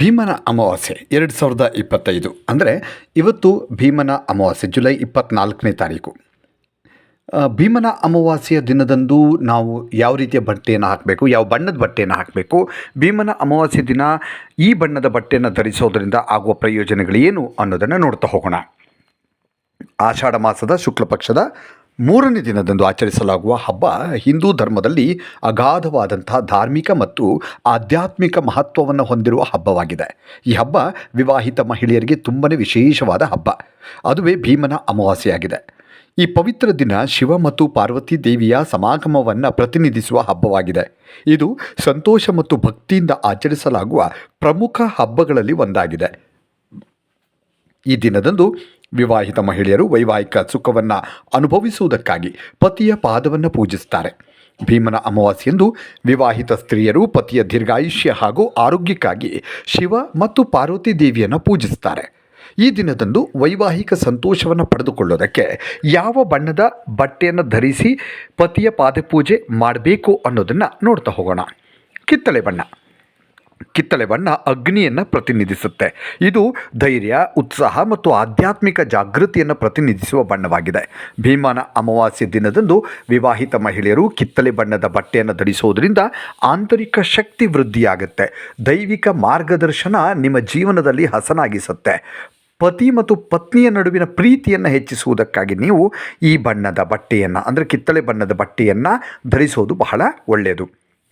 ಭೀಮನ ಅಮಾವಾಸ್ಯೆ, ಎರಡು ಸಾವಿರದ ಇಪ್ಪತ್ತೈದು. ಅಂದರೆ ಇವತ್ತು ಭೀಮನ ಅಮಾವಾಸ್ಯೆ, ಜುಲೈ ಇಪ್ಪತ್ತ್ನಾಲ್ಕನೇ ತಾರೀಕು. ಭೀಮನ ಅಮಾವಾಸ್ಯೆಯ ದಿನದಂದು ನಾವು ಯಾವ ರೀತಿಯ ಬಟ್ಟೆಯನ್ನು ಹಾಕಬೇಕು, ಯಾವ ಬಣ್ಣದ ಬಟ್ಟೆಯನ್ನು ಹಾಕಬೇಕು, ಭೀಮನ ಅಮಾವಾಸ್ಯೆ ದಿನ ಈ ಬಣ್ಣದ ಬಟ್ಟೆಯನ್ನು ಧರಿಸೋದರಿಂದ ಆಗುವ ಪ್ರಯೋಜನಗಳೇನು ಅನ್ನೋದನ್ನು ನೋಡ್ತಾ ಹೋಗೋಣ. ಆಷಾಢ ಮಾಸದ ಶುಕ್ಲ ಪಕ್ಷದ ಮೂರನೇ ದಿನದಂದು ಆಚರಿಸಲಾಗುವ ಹಬ್ಬ ಹಿಂದೂ ಧರ್ಮದಲ್ಲಿ ಅಗಾಧವಾದಂಥ ಧಾರ್ಮಿಕ ಮತ್ತು ಆಧ್ಯಾತ್ಮಿಕ ಮಹತ್ವವನ್ನು ಹೊಂದಿರುವ ಹಬ್ಬವಾಗಿದೆ. ಈ ಹಬ್ಬ ವಿವಾಹಿತ ಮಹಿಳೆಯರಿಗೆ ತುಂಬನೇ ವಿಶೇಷವಾದ ಹಬ್ಬ. ಅದುವೇ ಭೀಮನ ಅಮಾವಾಸ್ಯೆಯಾಗಿದೆ. ಈ ಪವಿತ್ರ ದಿನ ಶಿವ ಮತ್ತು ಪಾರ್ವತಿ ದೇವಿಯ ಸಮಾಗಮವನ್ನು ಪ್ರತಿನಿಧಿಸುವ ಹಬ್ಬವಾಗಿದೆ. ಇದು ಸಂತೋಷ ಮತ್ತು ಭಕ್ತಿಯಿಂದ ಆಚರಿಸಲಾಗುವ ಪ್ರಮುಖ ಹಬ್ಬಗಳಲ್ಲಿ ಒಂದಾಗಿದೆ. ಈ ದಿನದಂದು ವಿವಾಹಿತ ಮಹಿಳೆಯರು ವೈವಾಹಿಕ ಸುಖವನ್ನು ಅನುಭವಿಸುವುದಕ್ಕಾಗಿ ಪತಿಯ ಪಾದವನ್ನು ಪೂಜಿಸುತ್ತಾರೆ. ಭೀಮನ ಅಮಾವಾಸ್ಯೆಂದು ವಿವಾಹಿತ ಸ್ತ್ರೀಯರು ಪತಿಯ ದೀರ್ಘಾಯುಷ್ಯ ಹಾಗೂ ಆರೋಗ್ಯಕ್ಕಾಗಿ ಶಿವ ಮತ್ತು ಪಾರ್ವತಿ ದೇವಿಯನ್ನು ಪೂಜಿಸುತ್ತಾರೆ. ಈ ದಿನದಂದು ವೈವಾಹಿಕ ಸಂತೋಷವನ್ನು ಪಡೆದುಕೊಳ್ಳೋದಕ್ಕೆ ಯಾವ ಬಣ್ಣದ ಬಟ್ಟೆಯನ್ನು ಧರಿಸಿ ಪತಿಯ ಪಾದಪೂಜೆ ಮಾಡಬೇಕು ಅನ್ನೋದನ್ನು ನೋಡ್ತಾ ಹೋಗೋಣ. ಕಿತ್ತಳೆ ಬಣ್ಣ. ಕಿತ್ತಳೆ ಬಣ್ಣ ಅಗ್ನಿಯನ್ನು ಪ್ರತಿನಿಧಿಸುತ್ತೆ. ಇದು ಧೈರ್ಯ, ಉತ್ಸಾಹ ಮತ್ತು ಆಧ್ಯಾತ್ಮಿಕ ಜಾಗೃತಿಯನ್ನು ಪ್ರತಿನಿಧಿಸುವ ಬಣ್ಣವಾಗಿದೆ. ಭೀಮನ ಅಮಾವಾಸ್ಯೆ ದಿನದಂದು ವಿವಾಹಿತ ಮಹಿಳೆಯರು ಕಿತ್ತಳೆ ಬಣ್ಣದ ಬಟ್ಟೆಯನ್ನು ಧರಿಸುವುದರಿಂದ ಆಂತರಿಕ ಶಕ್ತಿ ವೃದ್ಧಿಯಾಗುತ್ತೆ. ದೈವಿಕ ಮಾರ್ಗದರ್ಶನ ನಿಮ್ಮ ಜೀವನದಲ್ಲಿ ಹಸನಾಗಿಸುತ್ತೆ. ಪತಿ ಮತ್ತು ಪತ್ನಿಯ ನಡುವಿನ ಪ್ರೀತಿಯನ್ನು ಹೆಚ್ಚಿಸುವುದಕ್ಕಾಗಿ ನೀವು ಈ ಬಣ್ಣದ ಬಟ್ಟೆಯನ್ನು, ಅಂದರೆ ಕಿತ್ತಳೆ ಬಣ್ಣದ ಬಟ್ಟೆಯನ್ನು ಧರಿಸೋದು ಬಹಳ ಒಳ್ಳೆಯದು.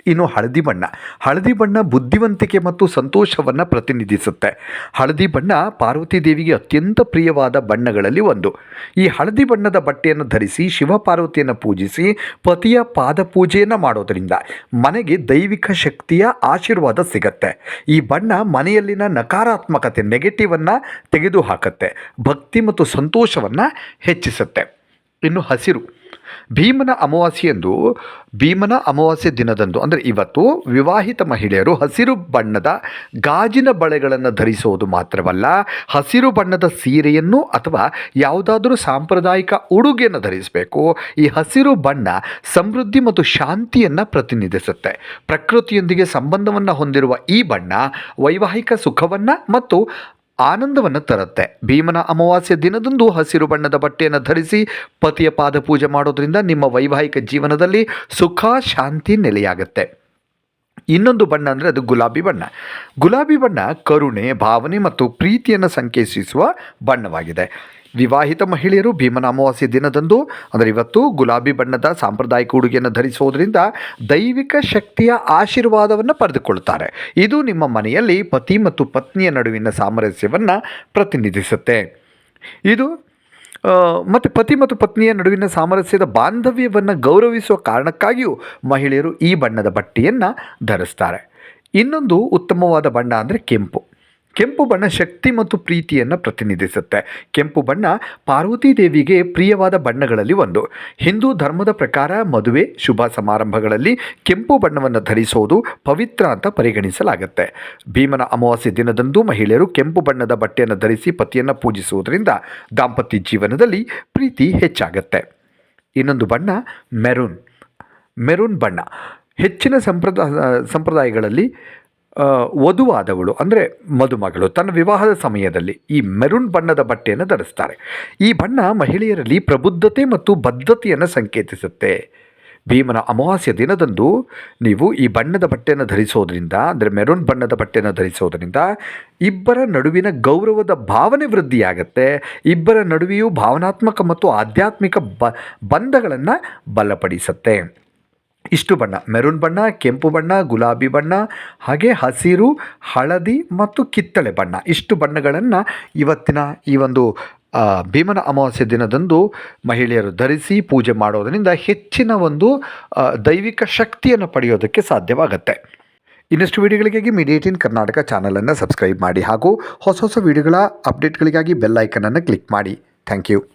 ಇನ್ನು ಹಳದಿ ಬಣ್ಣ. ಹಳದಿ ಬಣ್ಣ ಬುದ್ಧಿವಂತಿಕೆ ಮತ್ತು ಸಂತೋಷವನ್ನು ಪ್ರತಿನಿಧಿಸುತ್ತೆ. ಹಳದಿ ಬಣ್ಣ ಪಾರ್ವತಿ ದೇವಿಗೆ ಅತ್ಯಂತ ಪ್ರಿಯವಾದ ಬಣ್ಣಗಳಲ್ಲಿ ಒಂದು. ಈ ಹಳದಿ ಬಣ್ಣದ ಬಟ್ಟೆಯನ್ನು ಧರಿಸಿ, ಶಿವ ಪಾರ್ವತಿಯನ್ನು ಪೂಜಿಸಿ, ಪತಿಯ ಪಾದ ಪೂಜೆಯನ್ನು ಮಾಡೋದರಿಂದ ಮನೆಗೆ ದೈವಿಕ ಶಕ್ತಿಯ ಆಶೀರ್ವಾದ ಸಿಗತ್ತೆ. ಈ ಬಣ್ಣ ಮನೆಯಲ್ಲಿನ ನಕಾರಾತ್ಮಕತೆ ನೆಗೆಟಿವನ್ನು ತೆಗೆದುಹಾಕತ್ತೆ. ಭಕ್ತಿ ಮತ್ತು ಸಂತೋಷವನ್ನು ಹೆಚ್ಚಿಸುತ್ತೆ. ಇನ್ನು ಹಸಿರು. ಭೀಮನ ಅಮಾವಾಸ್ಯೆಯಂದು ಭೀಮನ ಅಮಾವಾಸ್ಯೆ ದಿನದಂದು, ಅಂದರೆ ಇವತ್ತು ವಿವಾಹಿತ ಮಹಿಳೆಯರು ಹಸಿರು ಬಣ್ಣದ ಗಾಜಿನ ಬಳೆಗಳನ್ನು ಧರಿಸುವುದು ಮಾತ್ರವಲ್ಲ, ಹಸಿರು ಬಣ್ಣದ ಸೀರೆಯನ್ನು ಅಥವಾ ಯಾವುದಾದರೂ ಸಾಂಪ್ರದಾಯಿಕ ಉಡುಗೆಯನ್ನು ಧರಿಸಬೇಕು. ಈ ಹಸಿರು ಬಣ್ಣ ಸಮೃದ್ಧಿ ಮತ್ತು ಶಾಂತಿಯನ್ನು ಪ್ರತಿನಿಧಿಸುತ್ತೆ. ಪ್ರಕೃತಿಯೊಂದಿಗೆ ಸಂಬಂಧವನ್ನು ಹೊಂದಿರುವ ಈ ಬಣ್ಣ ವೈವಾಹಿಕ ಸುಖವನ್ನು ಮತ್ತು ಆನಂದವನ್ನು ತರುತ್ತೆ. ಭೀಮನ ಅಮಾವಾಸ್ಯ ದಿನದಂದು ಹಸಿರು ಬಣ್ಣದ ಬಟ್ಟೆಯನ್ನು ಧರಿಸಿ ಪತಿಯ ಪಾದ ಪೂಜೆ ಮಾಡೋದ್ರಿಂದ ನಿಮ್ಮ ವೈವಾಹಿಕ ಜೀವನದಲ್ಲಿ ಸುಖ, ಶಾಂತಿ ನೆಲೆಯಾಗುತ್ತೆ. ಇನ್ನೊಂದು ಬಣ್ಣ ಅಂದರೆ ಅದು ಗುಲಾಬಿ ಬಣ್ಣ. ಗುಲಾಬಿ ಬಣ್ಣ ಕರುಣೆ, ಭಾವನೆ ಮತ್ತು ಪ್ರೀತಿಯನ್ನು ಸಂಕೇತಿಸುವ ಬಣ್ಣವಾಗಿದೆ. ವಿವಾಹಿತ ಮಹಿಳೆಯರು ಭೀಮನ ಅಮಾವಾಸ್ಯ ದಿನದಂದು, ಅಂದರೆ ಇವತ್ತು ಗುಲಾಬಿ ಬಣ್ಣದ ಸಾಂಪ್ರದಾಯಿಕ ಉಡುಗೆಯನ್ನು ಧರಿಸುವುದರಿಂದ ದೈವಿಕ ಶಕ್ತಿಯ ಆಶೀರ್ವಾದವನ್ನು ಪಡೆದುಕೊಳ್ಳುತ್ತಾರೆ. ಇದು ನಿಮ್ಮ ಮನೆಯಲ್ಲಿ ಪತಿ ಮತ್ತು ಪತ್ನಿಯ ನಡುವಿನ ಸಾಮರಸ್ಯವನ್ನು ಪ್ರತಿನಿಧಿಸುತ್ತೆ. ಇದು ಮತ್ತು ಪತಿ ಮತ್ತು ಪತ್ನಿಯ ನಡುವಿನ ಸಾಮರಸ್ಯದ ಬಾಂಧವ್ಯವನ್ನು ಗೌರವಿಸುವ ಕಾರಣಕ್ಕಾಗಿಯೂ ಮಹಿಳೆಯರು ಈ ಬಣ್ಣದ ಬಟ್ಟೆಯನ್ನು ಧರಿಸ್ತಾರೆ. ಇನ್ನೊಂದು ಉತ್ತಮವಾದ ಬಣ್ಣ ಅಂದರೆ ಕೆಂಪು. ಕೆಂಪು ಬಣ್ಣ ಶಕ್ತಿ ಮತ್ತು ಪ್ರೀತಿಯನ್ನು ಪ್ರತಿನಿಧಿಸುತ್ತೆ. ಕೆಂಪು ಬಣ್ಣ ಪಾರ್ವತಿ ದೇವಿಗೆ ಪ್ರಿಯವಾದ ಬಣ್ಣಗಳಲ್ಲಿ ಒಂದು. ಹಿಂದೂ ಧರ್ಮದ ಪ್ರಕಾರ ಮದುವೆ, ಶುಭ ಸಮಾರಂಭಗಳಲ್ಲಿ ಕೆಂಪು ಬಣ್ಣವನ್ನು ಧರಿಸೋದು ಪವಿತ್ರ ಅಂತ ಪರಿಗಣಿಸಲಾಗುತ್ತೆ. ಭೀಮನ ಅಮಾವಾಸ್ಯೆ ದಿನದಂದು ಮಹಿಳೆಯರು ಕೆಂಪು ಬಣ್ಣದ ಬಟ್ಟೆಯನ್ನು ಧರಿಸಿ ಪತಿಯನ್ನು ಪೂಜಿಸುವುದರಿಂದ ದಾಂಪತ್ಯ ಜೀವನದಲ್ಲಿ ಪ್ರೀತಿ ಹೆಚ್ಚಾಗುತ್ತೆ. ಇನ್ನೊಂದು ಬಣ್ಣ ಮೆರೂನ್. ಮೆರೂನ್ ಬಣ್ಣ. ಹೆಚ್ಚಿನ ಸಂಪ್ರದಾಯ, ಸಂಪ್ರದಾಯಗಳಲ್ಲಿ ವಧುವಾದವಳು, ಅಂದರೆ ಮದುಮಗಳು, ತನ್ನ ವಿವಾಹದ ಸಮಯದಲ್ಲಿ ಈ ಮೆರೂನ್ ಬಣ್ಣದ ಬಟ್ಟೆಯನ್ನು ಧರಿಸ್ತಾರೆ. ಈ ಬಣ್ಣ ಮಹಿಳೆಯರಲ್ಲಿ ಪ್ರಬುದ್ಧತೆ ಮತ್ತು ಬದ್ಧತೆಯನ್ನು ಸಂಕೇತಿಸುತ್ತೆ. ಭೀಮನ ಅಮಾವಾಸ್ಯ ದಿನದಂದು ನೀವು ಈ ಬಣ್ಣದ ಬಟ್ಟೆಯನ್ನು ಧರಿಸೋದ್ರಿಂದ, ಅಂದರೆ ಮೆರೂನ್ ಬಣ್ಣದ ಬಟ್ಟೆಯನ್ನು ಧರಿಸೋದ್ರಿಂದ ಇಬ್ಬರ ನಡುವಿನ ಗೌರವದ ಭಾವನೆ ವೃದ್ಧಿಯಾಗುತ್ತೆ. ಇಬ್ಬರ ನಡುವೆಯೂ ಭಾವನಾತ್ಮಕ ಮತ್ತು ಆಧ್ಯಾತ್ಮಿಕ ಬ, ಬಂಧಗಳನ್ನು ಬಲಪಡಿಸುತ್ತೆ. ಇಷ್ಟು ಬಣ್ಣ. ಮೆರೂನ್ ಬಣ್ಣ, ಕೆಂಪು ಬಣ್ಣ, ಗುಲಾಬಿ ಬಣ್ಣ, ಹಾಗೆ ಹಸಿರು, ಹಳದಿ ಮತ್ತು ಕಿತ್ತಳೆ ಬಣ್ಣ. ಇಷ್ಟು ಬಣ್ಣಗಳನ್ನು ಇವತ್ತಿನ ಈ ಒಂದು ಭೀಮನ ಅಮಾವಾಸ್ಯೆ ದಿನದಂದು ಮಹಿಳೆಯರು ಧರಿಸಿ ಪೂಜೆ ಮಾಡೋದರಿಂದ ಹೆಚ್ಚಿನ ಒಂದು ದೈವಿಕ ಶಕ್ತಿಯನ್ನು ಪಡೆಯೋದಕ್ಕೆ ಸಾಧ್ಯವಾಗುತ್ತೆ. ಇನ್ನಷ್ಟು ವಿಡಿಯೋಗಳಿಗಾಗಿ ಇನ್ ಕರ್ನಾಟಕ ಚಾನಲನ್ನು ಸಬ್ಸ್ಕ್ರೈಬ್ ಮಾಡಿ ಹಾಗೂ ಹೊಸ ಹೊಸ ವೀಡಿಯೋಗಳ ಅಪ್ಡೇಟ್ಗಳಿಗಾಗಿ ಬೆಲ್ ಐಕನನ್ನು ಕ್ಲಿಕ್ ಮಾಡಿ. Thank you.